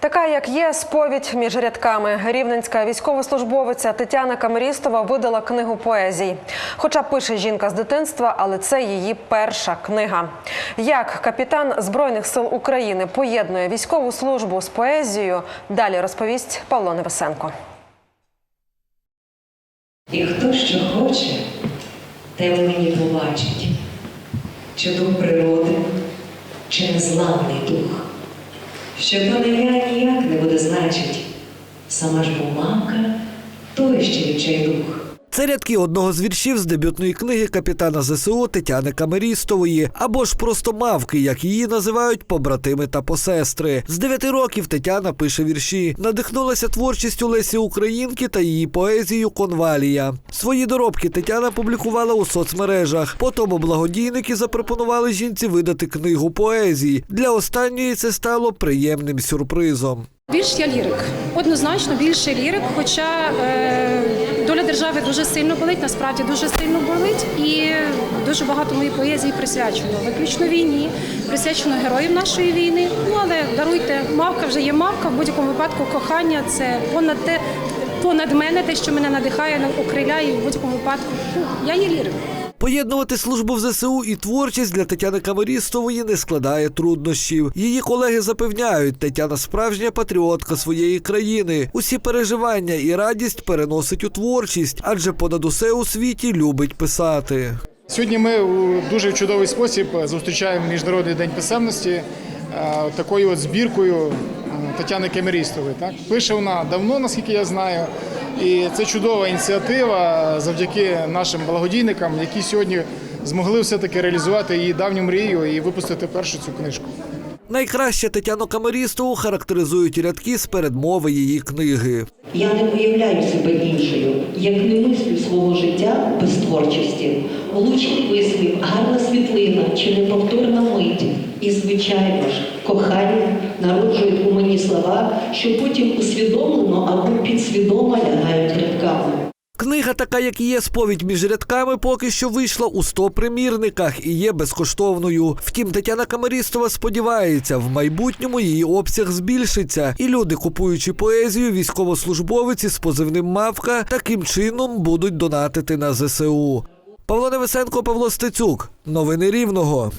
Така, як є, сповідь між рядками. Рівненська військовослужбовиця Тетяна Камерістова видала книгу поезій. Хоча пише жінка з дитинства, але це її перша книга. Як капітан Збройних сил України поєднує військову службу з поезією, далі розповість Павло Невесенко. І хто що хоче, те мені побачить, чи дух природи, чи незламний дух, що то не я ніяк не буде значить, сама ж бо мамка, той ще відчайдух. Це рядки одного з віршів з дебютної книги капітана ЗСУ Тетяни Камерістової, або ж просто мавки, як її називають побратими та посестри. З дев'яти років Тетяна пише вірші, надихнулася творчістю Лесі Українки та її поезією Конвалія. Свої доробки Тетяна публікувала у соцмережах. Потім благодійники запропонували жінці видати книгу поезії. Для останньої це стало приємним сюрпризом. Більш я лірик. Однозначно більше лірик, хоча е, держави дуже сильно болить, насправді дуже сильно болить, і дуже багато моїй поезії присвячено виключно війні, присвячено героям нашої війни. Ну але даруйте, мавка вже є мавка. В будь-якому випадку кохання це понад те, понад мене, те, що мене надихає, окриляє. І в будь-якому випадку ну, я є лірик. Поєднувати службу в ЗСУ і творчість для Тетяни Камерістової не складає труднощів. Її колеги запевняють, Тетяна справжня патріотка своєї країни. Усі переживання і радість переносить у творчість, адже понад усе у світі любить писати. Сьогодні ми у дуже чудовий спосіб зустрічаємо Міжнародний день писемності е, такою от збіркою е, Тетяни Кемерістової. Так пише вона давно, наскільки я знаю. І це чудова ініціатива завдяки нашим благодійникам, які сьогодні змогли все-таки реалізувати її давню мрію і випустити першу цю книжку. Найкраще Тетяну Камерістову характеризують рядки з передмови її книги. Я не уявляю себе іншою, як не мислю свого життя без творчості. Влучний вислів, гарна світлина чи неповторна мить. І, звичайно ж, кохання народжують у мені слова, що потім усвідомлено або підсвідомо лягають рядками. Книга, така як є сповідь між рядками, поки що вийшла у 100 примірниках і є безкоштовною. Втім, Тетяна Камерістова сподівається, в майбутньому її обсяг збільшиться, і люди, купуючи поезію, військовослужбовиці з позивним Мавка, таким чином будуть донатити на ЗСУ. Павло Невесенко, Павло Стецюк. Новини Рівного.